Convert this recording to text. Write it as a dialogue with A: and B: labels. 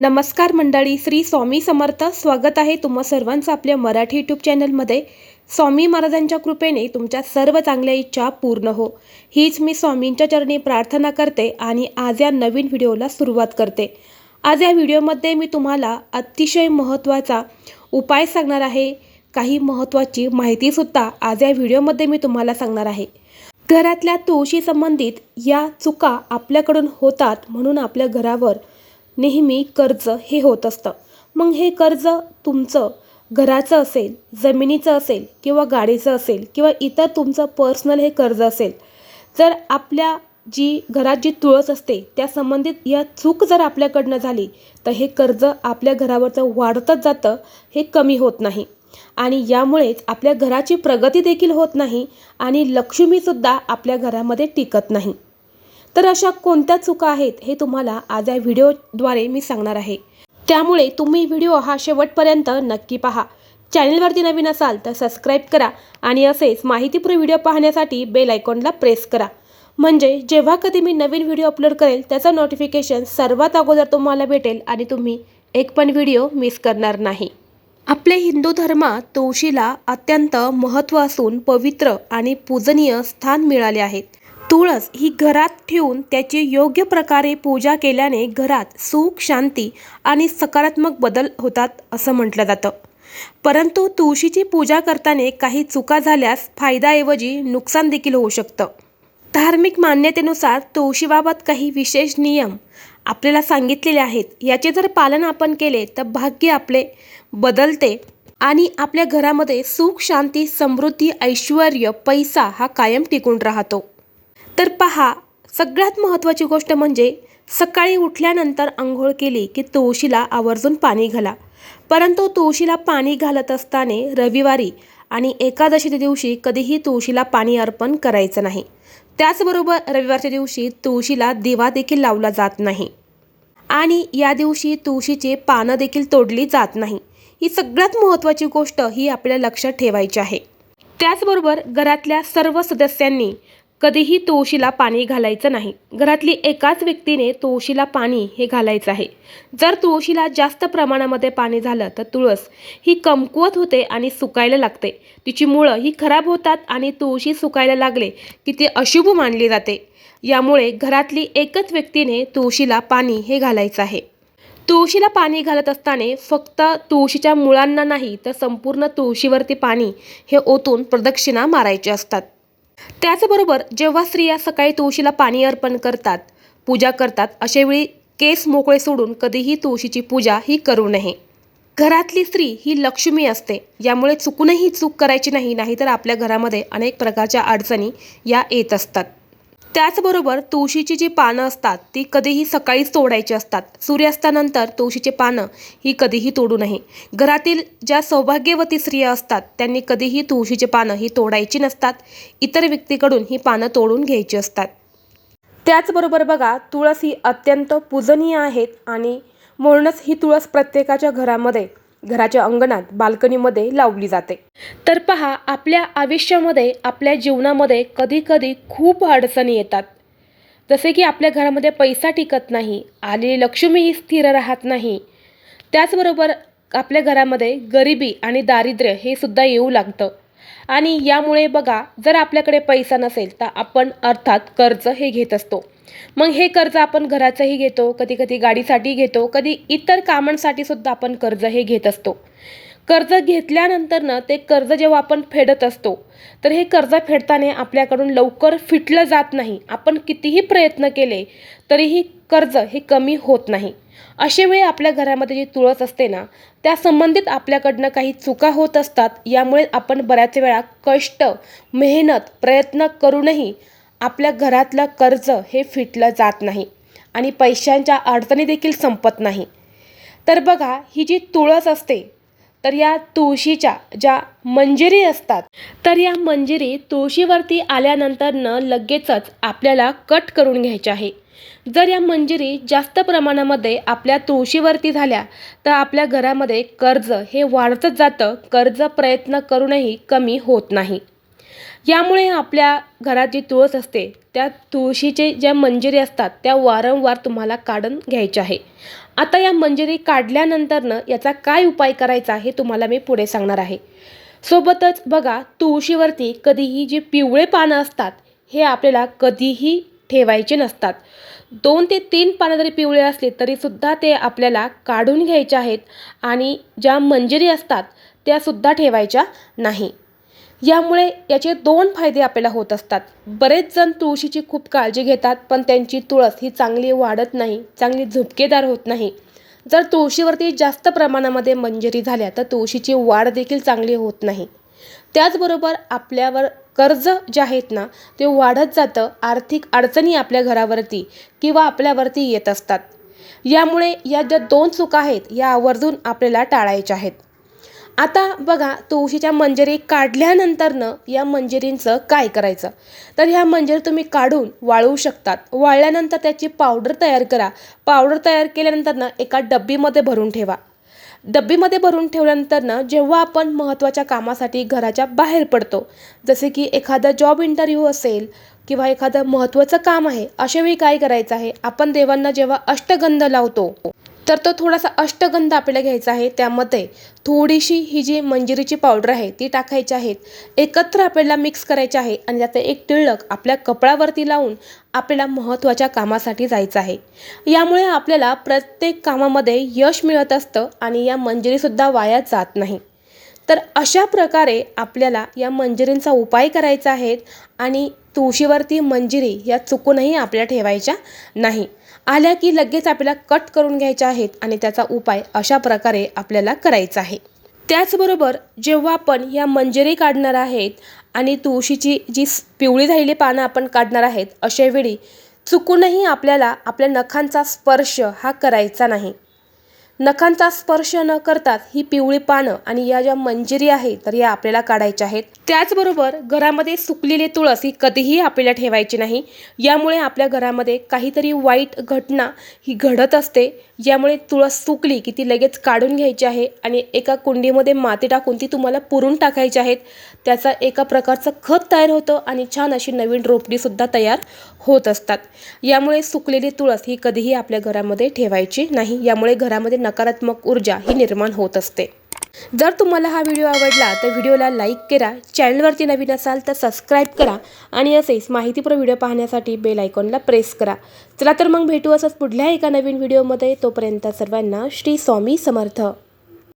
A: नमस्कार मंडळी श्री स्वामी समर्थ. स्वागत आहे तुम्हा सर्वांचं आपल्या मराठी यूट्यूब चॅनलमध्ये स्वामी महाराजांच्या कृपेने तुमच्या सर्व चांगल्या इच्छा पूर्ण हो. हीच मी स्वामींच्या चरणी प्रार्थना करते आणि आज या नवीन व्हिडिओला सुरुवात करते. आज या व्हिडिओमध्ये मी तुम्हाला अतिशय महत्त्वाचा उपाय सांगणार आहे. काही महत्त्वाची माहितीसुद्धा आज या व्हिडिओमध्ये मी तुम्हाला सांगणार आहे. घरातल्या तुळशी संबंधित या चुका आपल्याकडून होतात म्हणून आपल्या घरावर नेहमी कर्ज हे होत असतं. मग हे कर्ज तुमचं घराचं असेल जमिनीचं असेल किंवा गाडीचं असेल किंवा इतर तुमचं पर्सनल हे कर्ज असेल. जर आपल्या जी घरात जी तुळस असते त्या संबंधित या चूक जर आपल्याकडनं झाली तर हे कर्ज आपल्या घरावरचं वाढतच जातं हे कमी होत नाही. आणि यामुळेच आपल्या घराची प्रगती देखील होत नाही आणि लक्ष्मीसुद्धा आपल्या घरामध्ये टिकत नाही. तर अशा कोणत्या चुका आहेत हे तुम्हाला आज या व्हिडिओद्वारे मी सांगणार आहे. त्यामुळे तुम्ही व्हिडिओ हा शेवटपर्यंत नक्की पहा. चॅनलवरती नवीन असाल तर सबस्क्राईब करा आणि असेच माहितीपूर्ण व्हिडिओ पाहण्यासाठी बेल आयकॉनला प्रेस करा. म्हणजे जेव्हा कधी मी नवीन व्हिडिओ अपलोड करेल त्याचं नोटिफिकेशन सर्वात अगोदर तुम्हाला भेटेल आणि तुम्ही एक पण व्हिडिओ मिस करणार नाही. आपल्या हिंदू धर्मात तुळशीला अत्यंत महत्त्व असून पवित्र आणि पूजनीय स्थान मिळाले आहेत. तुळस ही घरात ठेवून त्याची योग्य प्रकारे पूजा केल्याने घरात सुख शांती आणि सकारात्मक बदल होतात असं म्हटलं जातं. परंतु तुळशीची पूजा करताना काही चुका झाल्यास फायद्याऐवजी नुकसान देखील होऊ शकतं. धार्मिक मान्यतेनुसार तुळशीबाबत काही विशेष नियम आपल्याला सांगितलेले आहेत. याचे जर पालन आपण केले तर भाग्य आपले बदलते आणि आपल्या घरामध्ये सुख शांती समृद्धी ऐश्वर पैसा हा कायम टिकून राहतो. तर पहा सगळ्यात महत्त्वाची गोष्ट म्हणजे सकाळी उठल्यानंतर आंघोळ केली की तुळशीला आवर्जून पाणी घाला. परंतु तुळशीला पाणी घालत असताना रविवारी आणि एकादशीच्या दिवशी कधीही तुळशीला पाणी अर्पण करायचं नाही. त्याचबरोबर रविवारच्या दिवशी तुळशीला दिवा देखील लावला जात नाही. आणि या दिवशी तुळशीचे पानं देखील तोडली जात नाही. ही सगळ्यात महत्त्वाची गोष्ट ही आपल्या लक्षात ठेवायची आहे. त्याचबरोबर घरातल्या सर्व सदस्यांनी कधीही तुळशीला पाणी घालायचं नाही. घरातली एकाच व्यक्तीने तुळशीला पाणी हे घालायचं आहे. जर तुळशीला जास्त प्रमाणामध्ये पाणी झालं तर तुळस ही कमकुवत होते आणि सुकायला लागते. तिची मुळं ही खराब होतात आणि तुळशी सुकायला लागले की ती अशुभ मानली जाते. यामुळे घरातली एकच व्यक्तीने तुळशीला पाणी हे घालायचं आहे. तुळशीला पाणी घालत असताना फक्त तुळशीच्या मुळांना नाही तर संपूर्ण तुळशीवरती पाणी हे ओतून प्रदक्षिणा मारायचे असतात. त्याचबरोबर जेव्हा स्त्रिया सकाळी तुळशीला पाणी अर्पण करतात पूजा करतात अशावेळी केस मोकळे सोडून कधीही तुळशीची पूजा ही करू नये. घरातली स्त्री ही लक्ष्मी असते यामुळे चुकूनही चूक करायची नाही नाहीतर आपल्या घरामध्ये अनेक प्रकारच्या अडचणी या येत असतात. त्याचबरोबर तुळशीची जी पानं असतात ती कधीही सकाळीच तोडायची असतात. सूर्यास्तानंतर तुळशीची पानं ही कधीही तोडू नये. घरातील ज्या सौभाग्यवती स्त्रिया असतात त्यांनी कधीही तुळशीची पानं ही तोडायची नसतात. इतर व्यक्तीकडून ही पानं तोडून घ्यायची असतात. त्याचबरोबर बघा तुळस ही अत्यंत पूजनीय आहेत आणि म्हणूनच ही तुळस प्रत्येकाच्या घरामध्ये घराच्या अंगणात बाल्कनीमध्ये लावली जाते. तर पहा आपल्या आयुष्यामध्ये आपल्या जीवनामध्ये कधी कधी खूप अडचणी येतात. जसे की आपल्या घरामध्ये पैसा टिकत नाही आलेली लक्ष्मी ही स्थिर राहत नाही. त्याचबरोबर आपल्या घरामध्ये गरिबी आणि दारिद्र्य हे सुद्धा येऊ लागतं. आणि यामुळे बघा जर आपल्याकडे पैसा नसेल तर आपण अर्थात कर्ज हे घेत असतो. मग हे कर्ज आपण घराचंही घेतो कधी कधी गाडीसाठी घेतो कधी इतर कामांसाठी सुद्धा आपण कर्ज हे घेत असतो. कर्ज घेतल्यानंतर ना ते कर्ज जेव्हा आपण फेडत असतो तर हे कर्ज फेडताना आपल्याकडून लवकर फिटलं जात नाही. आपण कितीही प्रयत्न केले तरीही कर्ज हे कमी होत नाही. अशा वेळी आपल्या घरामध्ये जी तुळस असते ना त्या संबंधित आपल्याकडनं काही चुका होत असतात यामुळे आपण बऱ्याच वेळा कष्ट मेहनत प्रयत्न करूनही आपल्या घरातलं कर्ज हे फिटलं जात नाही आणि पैशांच्या अडचणी देखील संपत नाही. तर बघा ही जी तुळस असते तर या तुळशीच्या ज्या मंजिरी असतात तर या मंजिरी तुळशीवरती आल्यानंतरनं लगेचच आपल्याला कट करून घ्यायच्या आहे. जर या मंजिरी जास्त प्रमाणामध्ये आपल्या तुळशीवरती झाल्या तर आपल्या घरामध्ये कर्ज हे वाढतच जातं. कर्ज प्रयत्न करूनही कमी होत नाही. यामुळे आपल्या घरात जी तुळस असते त्या तुळशीचे ज्या मंजिरी असतात त्या वारंवार तुम्हाला काढून घ्यायच्या आहे. आता या मंजिरी काढल्यानंतरनं याचा काय उपाय करायचा हे तुम्हाला मी पुढे सांगणार आहे. सोबतच बघा तुळशीवरती कधीही जी पिवळे पानं असतात हे आपल्याला कधीही ठेवायचे नसतात. दोन ते तीन पानं जरी पिवळे असले तरीसुद्धा ते आपल्याला काढून घ्यायचे आहेत आणि ज्या मंजिरी असतात त्यासुद्धा ठेवायच्या नाही. यामुळे याचे दोन फायदे आपल्याला होत असतात. बरेच जण तुळशीची खूप काळजी घेतात पण त्यांची तुळस ही चांगली वाढत नाही चांगली झुपकेदार होत नाही. जर तुळशीवरती जास्त प्रमाणामध्ये मंजरी झाल्या तर तुळशीची वाढ देखील चांगली होत नाही. त्याचबरोबर आपल्यावर कर्ज जे आहेत ना ते वाढत जातं आर्थिक अडचणी आपल्या घरावरती किंवा आपल्यावरती येत असतात. यामुळे या ज्या दोन चुका आहेत या आवर्जून आपल्याला टाळायच्या आहेत. आता बघा तुळशीच्या मंजरी काढल्यानंतरनं या मंजरींचं काय करायचं? तर ह्या मंजरी तुम्ही काढून वाळवू शकतात. वाळल्यानंतर त्याची पावडर तयार करा. पावडर तयार केल्यानंतरनं एका डब्बीमध्ये भरून ठेवा. डब्बीमध्ये भरून ठेवल्यानंतरनं जेव्हा आपण महत्त्वाच्या कामासाठी घराच्या बाहेर पडतो जसे की एखादा जॉब इंटरव्ह्यू असेल किंवा एखादं महत्त्वाचं काम आहे अशावेळी काय करायचं आहे? आपण देवांना जेव्हा अष्टगंध लावतो तर तो थोडासा अष्टगंध आपल्याला घ्यायचा आहे. त्यामध्ये थोडीशी ही जी मंजिरीची पावडर आहे ती टाकायची आहेत एकत्र आपल्याला मिक्स करायचे आहे आणि त्यात एक टिळक आपल्या कपडावरती लावून आपल्याला महत्त्वाच्या कामासाठी जायचं आहे. यामुळे आपल्याला प्रत्येक कामामध्ये यश मिळत असतं आणि या मंजिरीसुद्धा वाया जात नाही. तर अशा प्रकारे आपल्याला या मंजिरींचा उपाय करायचा आहे आणि तुळशीवरती मंजिरी या चुकूनही आपल्याला ठेवायच्या नाही. आल्या की लगेच आपल्याला कट करून घ्यायच्या आहेत आणि त्याचा उपाय अशा प्रकारे आपल्याला करायचा आहे. त्याचबरोबर जेव्हा आपण या मंजरी काढणार आहेत आणि तुळशीची जी पिवळी झालेली पानं आपण काढणार आहेत अशावेळी चुकूनही आपल्याला आपल्या नखांचा स्पर्श हा करायचा नाही. नखांचा स्पर्श न करतात ही पिवळी पानं आणि या ज्या मंजिरी आहेत तर या आपल्याला काढायच्या आहेत. त्याचबरोबर घरामध्ये सुकलेली तुळस ही कधीही आपल्याला ठेवायची नाही. यामुळे आपल्या घरामध्ये काहीतरी वाईट घटना ही घडत असते यामुळे तुळस सुकली की ती लगेच काढून घ्यायची आहे आणि एका कुंडीमध्ये माती टाकून ती तुम्हाला पुरून टाकायची आहेत. त्याचा एका प्रकारचं खत तयार होतं आणि छान अशी नवीन रोपडीसुद्धा तयार होत असतात. यामुळे सुकलेली तुळस ही कधीही आपल्या घरामध्ये ठेवायची नाही. यामुळे घरामध्ये नकारात्मक ऊर्जा ही निर्माण होत असते. जर तुम्हाला हा व्हिडिओ आवडला तर व्हिडिओला लाईक करा चॅनलवरती नवीन असाल तर सबस्क्राईब करा आणि असेच माहितीपूर्ण व्हिडिओ पाहण्यासाठी बेल आयकॉनला प्रेस करा. चला तर मग भेटू असंच पुढल्या एका नवीन व्हिडिओमध्ये. तोपर्यंत सर्वांना श्री स्वामी समर्थ.